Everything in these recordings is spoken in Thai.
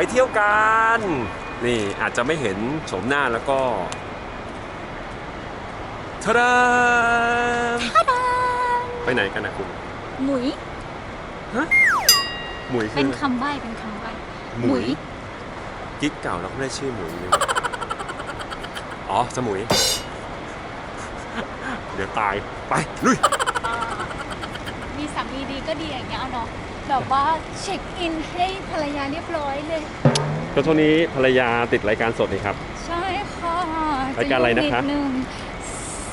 ไปเที่ยวกันนี่อาจจะไม่เห็นโฉมหน้าแล้วก็ทะดามไปไหนกันนะคุณ หมุยหมุยคืเป็นอคำใบ้เป็นคำใบ้หมุยกิ๊กเก่าเราก็ไม่ได้ชื่อหมุยนี่หว่าอ๋อสมุย เดี๋ยวตายไปลุยมีสามีดีก็ดีอย่างเงี้ยเนาะ แบบว่าเช็คอินให้ภรรยาเรียบร้อยเลย ก็ช่วงนี้ภรรยาติดรายการสดนี่ครับ ใช่ค่ะรายการอะไรนะคะจนิดนึง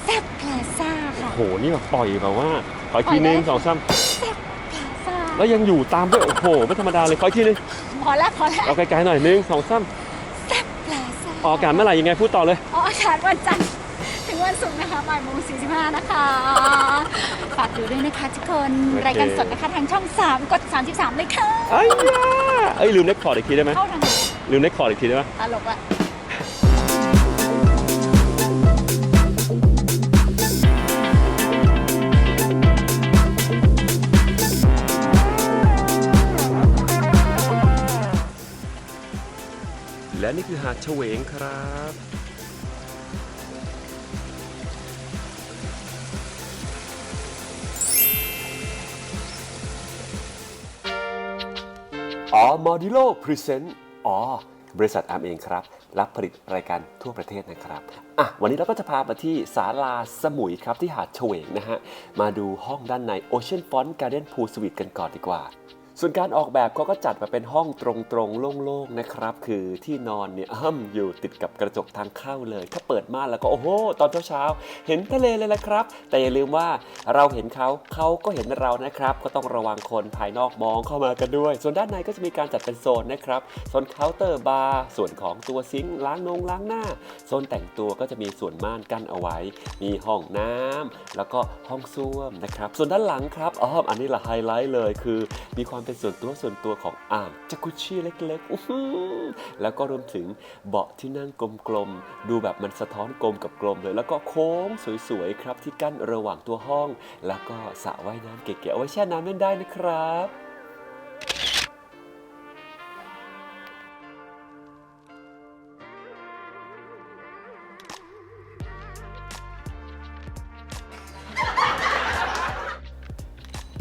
แซ่บพลาซ่าค่ะโห นี่แบบปล่อยแบบว่าขออีกทีนึงปล่อยได้ สองซ้แซ่บพลาซ่าำแล้วยังอยู่ตามด้วย โอ้โห ไม่ธรรมดาเลย ขออีกทีนึงพอแล้วพอแล้วเอาไกลๆหน่อยนึงสองซ้แซ่บพลาซ่าำออกอากาศเมื่อไหร่ยังไงพูดต่อเลย ออกอากาศวันจันทร์ถึง วันศุกร์นะคะบ่ายโมงสี่สิบห้านะคะ ฝากดูด้วยนะคะทุกคนโอเครายการสดนะคะทางช่อง 3 กด 33 เลยค่ะ ไอ้ยาเอ้ยลืมเน็กคอร์ดอีกทีได้ไหมเข้าทางไหนลืมเน็กคอร์ดอีกทีได้ไหมตลกอะและนี่คือหาดเฉวงครับ อ๋อมอดิโลพรีเซนต์อ๋อบริษัทอาร์มเองครับ รับผลิตรายการทั่วประเทศนะครับอะวันนี้เราก็จะพามาที่ศาลาสมุยครับที่หาดเฉวงนะฮะ มาดูห้องด้านใน Ocean Front Garden Pool Suite กันก่อนดีกว่า ส่วนการออกแบบเขาก็จัดมาเป็นห้องตรงๆโล่งๆนะครับ คือที่นอนเนี่ยอ้ำอยู่ติดกับกระจกทางเข้าเลย ถ้าเปิดม่านแล้วก็โอ้โห ตอนเช้าๆเห็นทะเลเลยละครับ แต่อย่าลืมว่าเราเห็นเขาเขาก็เห็นเรานะครับ ก็ต้องระวังคนภายนอกมองเข้ามากันด้วย ส่วนด้านในก็จะมีการจัดเป็นโซนนะครับโซนเคาน์เตอร์บาร์ส่วนของตัวซิงค์ล้างนงล้างหน้าโซนแต่งตัวก็จะมีส่วนม่านกั้นเอาไว้ มีห้องน้ำแล้วก็ห้องส้วมนะครับส่วนด้านหลังครับอ๋ออันนี้ละไฮไลท์เลยคือมีความเป็นส่วนตัวส่วนตัวของอ่างจักรุชี่เล็กๆแล้วก็รวมถึงเบาะที่นั่งกลมๆ ดูแบบมันสะท้อนกลมกับกลมเลย แล้วก็โค้งสวยๆครับที่กั้นระหว่างตัวห้อง แล้วก็สระว่ายน้ำเก๋ๆเอาไว้แช่น้ำเล่นได้นะครับ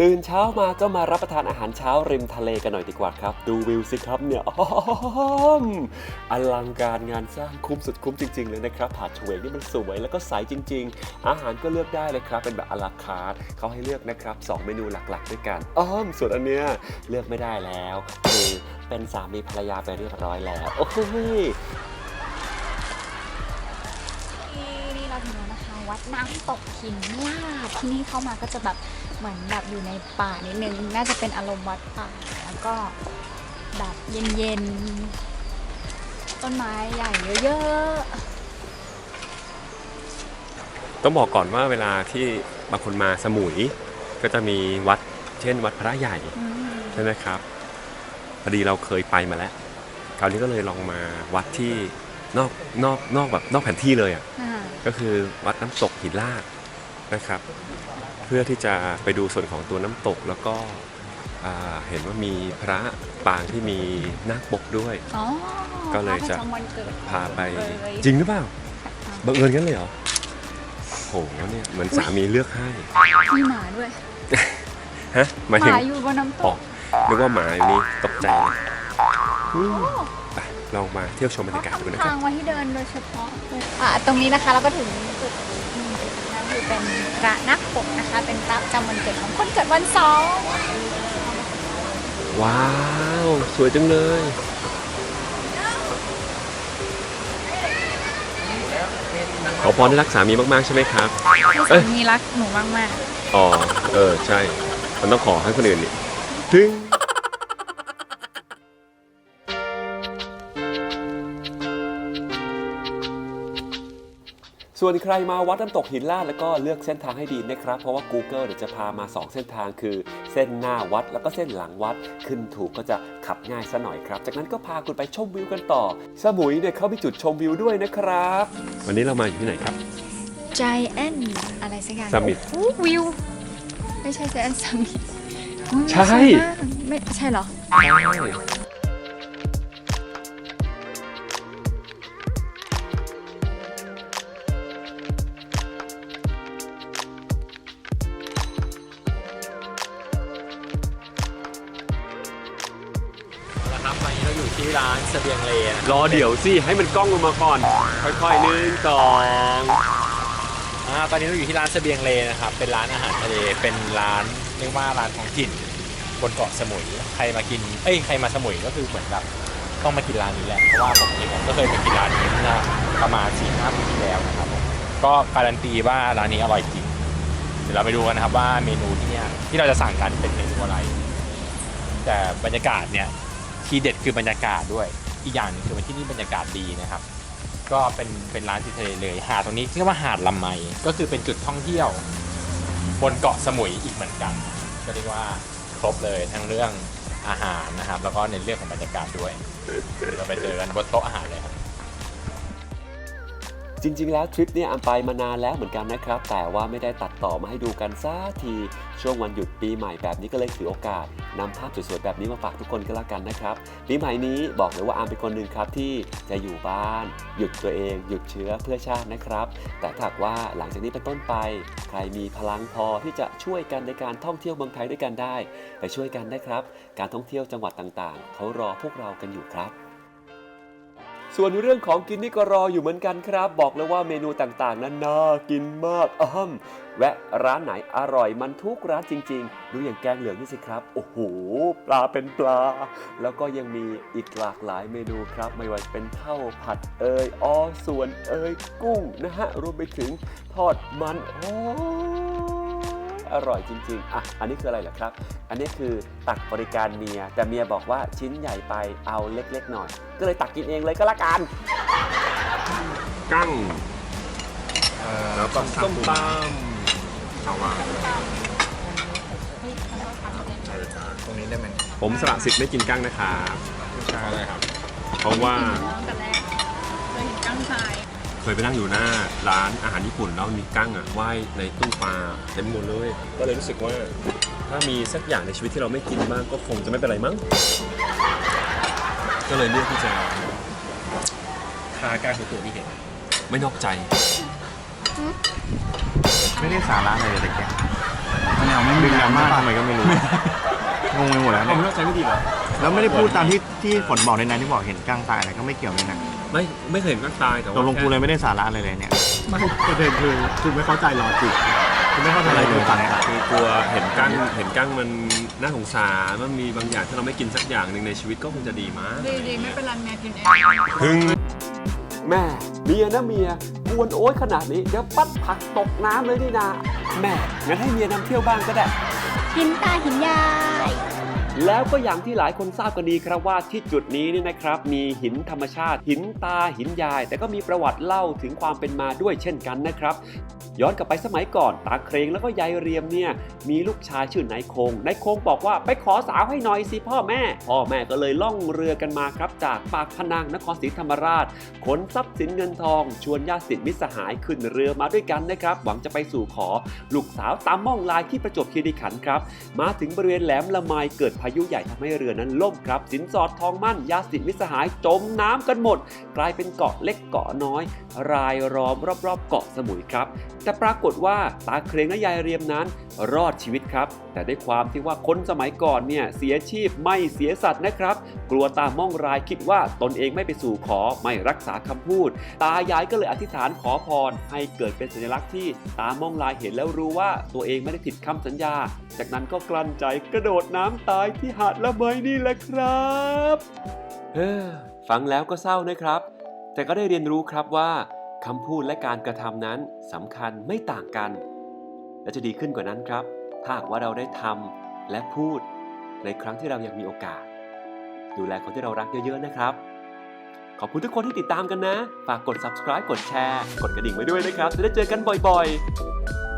ตื่นเช้ามาก็มารับประทานอาหารเช้าริมทะเลกันหน่อยดีกว่าครับ ดูวิวสิครับเนี่ยออมอลังการงานสร้างคุ้มสุดคุ้มจริง ๆ เลยนะครับผาดเฉวงนี่มันสวยแล้วก็ใสจริง ๆ อาหารก็เลือกได้เลยครับ เป็นแบบอลาคาร์ทเขาให้เลือกนะครับสองเมนูหลักๆ ด้วยกันอ้อมส่วนอันเนี้ยเลือกไม่ได้แล้วคือเป็นสามีภรรยาไปเรียบร้อยแล้ว โอ้ย วนะคะวัดน้ำตกหินลาดที่นี่เข้ามาก็จะแบบเหมือนแบบอยู่ในป่านิดนึง น่าจะเป็นอารมณ์วัดป่า แล้วก็แบบเย็นๆ ต้นไม้ใหญ่เยอะต้องบอกก่อนว่าเวลาที่บางคนมาสมุย ก็จะมีวัดเช่น วัดพระใหญ่ๆอืมใช่ไหมครับพอดีเราเคยไปมาแล้วคราวนี้ก็เลยลองมาวัดที่ นอกนอกนอกแบบนอกแผนที่เลยอะอ่าก็คือวัดน้ำตกหินลาดนะครับ เพื่อที่จะไปดูส่วนของตัวน้ำตกแล้วก็อ่าเห็นว่ามีพระปางที่มีนาคปกด้วยอ๋อก็เลยจะพรประวันเกิดพาไปเลยจริงหรือเปล่าบังเอิญกันเลยเหรอโหเนี่ยเหมือนสามีเลือกให้มีหมาด้วยฮะหมายหถึงมาอยู่บนน้ำตอ๋อกนึกว่าหมาอยู่นี่ตกใจเลยอืมไป ลองมาเที่ยวชมบรรยากาศดูนะคทารับงไว้ให้เดินโดยเฉพาะอะตรงนี้นะคะเราก็ถึงจุดอืมนั่นคือเป็นพระนักปกนะคะ เป็นพระจำวันเกิดของคนเกิดวันเสาร์ว้าว สวยจังเลย ขอพรให้รักสามีมาก ๆ ใช่ไหมครับให้สามีรักหนูมากอ๋อ เออ ใช่ มันต้องขอให้คนอื่นนี่ถึง ส่วนใครมาวัดน้ำตกหินลาดแล้วก็เลือกเส้นทางให้ดีนะครับ เพราะว่า Google เดี๋ยวจะพามา 2 เส้นทางคือ เส้นหน้าวัดแล้วก็เส้นหลังวัด ขึ้นถูกก็จะขับง่ายซะหน่อยครับ จากนั้นก็พาคุณไปชมวิวกันต่อ สมุยเนี่ยเขามีจุดชมวิวด้วยนะครับ วันนี้เรามาอยู่ที่ไหนครับๆ Giant อะไรสักอย่าง Summit โอ้โหวิว ไม่ใช่ Giant Summit อุ๊ยใช่ สวยมากไม่ใช่เหรอ ที่ร้านเสบียงเลนะรอเดี๋ยวสิ ให้มันกล้องลงมาก่อน ค่อยๆหนึ่งสองอ่าตอนนี้เราอยู่ที่ร้านเสบียงเลนะครับ เป็นร้านอาหารทะเล เป็นร้านเรียกว่าร้านท้องถิ่นบนเกาะสมุย ใครมากิน เอ้ย ใครมาสมุยก็คือเหมือนแบบต้องมากินร้านนี้แหละ เพราะว่าผมเองก็เคยไปกินร้านนี้เมื่อประมาณสี่ห้าปีที่แล้วนะครับผมก็การันตีว่าร้านนี้อร่อยจริง เดี๋ยวเราไปดูกันนะครับว่าเมนูที่เนี่ยที่เราจะสั่งกันเป็นเมนูอะไร แต่บรรยากาศเนี่ยทีเด็ดคือบรรยากาศด้วย อีกอย่างหนึงคือที่นี่บรรยากาศดีนะครับ ก็เป็นเป็นร้านติดทะเลเลยหาดตรงนี้เรียกว่าหาดลำไมก็คือเป็นจุดท่องเที่ยว บนเกาะสมุยอีกเหมือนกัน ก็เรียกว่าครบเลยทั้งเรื่องอาหารนะครับ แล้วก็ในเรื่องของบรรยากาศด้วยเดี๋ยวเราไปเจอกันบนโต๊ะอาหารเลยครับ จริง ๆ แล้วทริปเนี่ยอันไปมานานแล้วเหมือนกันนะครับ แต่ว่าไม่ได้ตัดต่อมาให้ดูกันสักที ช่วงวันหยุดปีใหม่แบบนี้ก็เลยถือโอกาสนำภาพสวยๆแบบนี้มาฝากทุกคนก็แล้วกันนะครับปีใหม่นี้บอกเลยว่าอามเป็นคนหนึ่งครับที่จะอยู่บ้าน หยุดตัวเอง หยุดเชื้อเพื่อชาตินะครับ แต่ถ้าว่าหลังจากนี้เป็นต้นไป ใครมีพลังพอที่จะช่วยกันในการท่องเที่ยวเมืองไทยด้วยกันได้ ไปช่วยกันนะครับ การท่องเที่ยวจังหวัดต่างๆเขารอพวกเรากันอยู่ครับ ส่วนเรื่องของกินนี่ก็รออยู่เหมือนกันครับ บอกเลยว่าเมนูต่างๆ นั้นน่ากินมากอ้อมแวะร้านไหนอร่อยมันทุกร้านจริง ๆ ดูอย่างแกงเหลืองนี่สิครับ โอ้โห ปลาเป็นปลา แล้วก็ยังมีอีกหลากหลายเมนูครับ ไม่ว่าจะเป็นข้าวผัดเอ่ยออส่วนเอ่ยกุ้งนะฮะรวมไปถึงทอดมันโอ้ อร่อยจริงๆ อะ อันนี้คืออะไรเหรอครับ อันนี้คือตักบริการเมีย แต่เมียบอกว่าชิ้นใหญ่ไปเอาเล็กๆหน่อย ก็เลยตักกินเองเลยก็แล้วกัน กั้งแล้วก็ส้มตเอามาตรงนี้ได้ไหมผมสละสิทธิ์ไม่กินกั้งนะครับ ใช่เลยครับ เพราะว่า ตั้งแต่แรกเคยเห็นกั้งทราย เคยไปนั่งอยู่หน้าร้านอาหารญี่ปุ่นแล้วมีกั้งอะว่ายในตู้ปลาเต็มหมดเลย ก็เลยรู้สึกว่าถ้ามีสักอย่างในชีวิตที่เราไม่กินบ้างก็คงจะไม่เป็นไรมั้ง ก็เลยเลือกที่จะทาการคือตัวที่เห็น ไม่นอกใจ ไม่ได้สาระเลยแต่แกไม่เอาไม่มีดราม่าทำไมก็ไม่รู้ งงไปหมดแล้วผมเนี่ย ไม่นอกใจไม่ดีเหรอ แล้วไม่ได้พูดตามที่ที่ฝนบอกในนั้นที่บอกเห็นก้างตายอะไรก็ไม่เกี่ยวเลยนะไม่ไม่เคยเห็นกั้งตายแต่ตว่ากลงกูเลยไม่ได้สาระเลยเลยเนี่ย ไม่ประเด็นคือคุณไม่เข้าใจลอจิกคุณไม่เข้าใจอะไรเลยตอนนี้คือกลัวเห็นกั้งเห็นกั้งมันน่าสงสารมันมีบางอย่างที่เราไม่กินสักอย่างหนึ่งในชีวิตก็คงจะดีมากดีๆไม่เป็นไรแม่กินเองพึ่งแม่เมียนะเมียกวนโอ๊ยขนาดนี้เดี๋ยวปัดผักตกน้ำเลยนี่นาแม่งั้นให้เมียนำเที่ยวบ้างก็ได้ หินตาหินยาย แล้วก็อย่างที่หลายคนทราบกันดีครับว่าที่จุดนี้นี่นะครับ มีหินธรรมชาติ หินตาหินยาย แต่ก็มีประวัติเล่าถึงความเป็นมาด้วยเช่นกันนะครับย้อนกลับไปสมัยก่อน ตาเครงแล้วก็ยายเรียมเนี่ยมีลูกชายชื่อนายคงนายคงบอกว่าไปขอสาวให้หน่อยสิพ่อแม่ พ่อแม่ก็เลยล่องเรือกันมาครับ จากปากพนังนครศรีธรรมราช ขนทรัพย์สินเงินทอง ชวนญาติสิทธิมิสหายขึ้นเรือมาด้วยกันนะครับ หวังจะไปสู่ขอลูกสาวตามม่องลายที่ประจวบคีรีขันธ์ครับ มาถึงบริเวณแหลมละไมเกิดายุใหญ่ทำให้เรือนั้นล่มครับ สินสอดทองมั่นญาสิทธิมิสหายจมน้ำกันหมด กลายเป็นเกาะเล็กเกาะน้อย รายล้อมรอบๆ เกาะสมุยครับ แต่ปรากฏว่าตาเครงและยายเรียมนั้น รอดชีวิตครับ แต่ด้วยความที่ว่าคนสมัยก่อนเนี่ยเสียชีพไม่เสียสัตว์นะครับ กลัวตาม่องรายคิดว่าตนเองไม่ไปสู่ขอไม่รักษาคำพูด ตายายก็เลยอธิษฐานขอพร ให้เกิดเป็นสัญลักษณ์ที่ตาม่องลายเห็นแล้วรู้ว่าตัวเองไม่ได้ผิดคำสัญญา จากนั้นก็กลั้นใจกระโดดน้ำตายที่หาดละไมนี่แหละครับเฮ้อฟังแล้วก็เศร้านะครับ แต่ก็ได้เรียนรู้ครับว่าคำพูดและการกระทำนั้นสำคัญไม่ต่างกัน และจะดีขึ้นกว่านั้นครับ ถ้าหากว่าเราได้ทำและพูดในครั้งที่เรายังมีโอกาส ดูแลคนที่เรารักเยอะๆนะครับ ขอบคุณทุกคนที่ติดตามกันนะ ฝากกด subscribe กดแชร์ กดกระดิ่งไว้ด้วยนะครับ จะได้เจอกันบ่อยๆ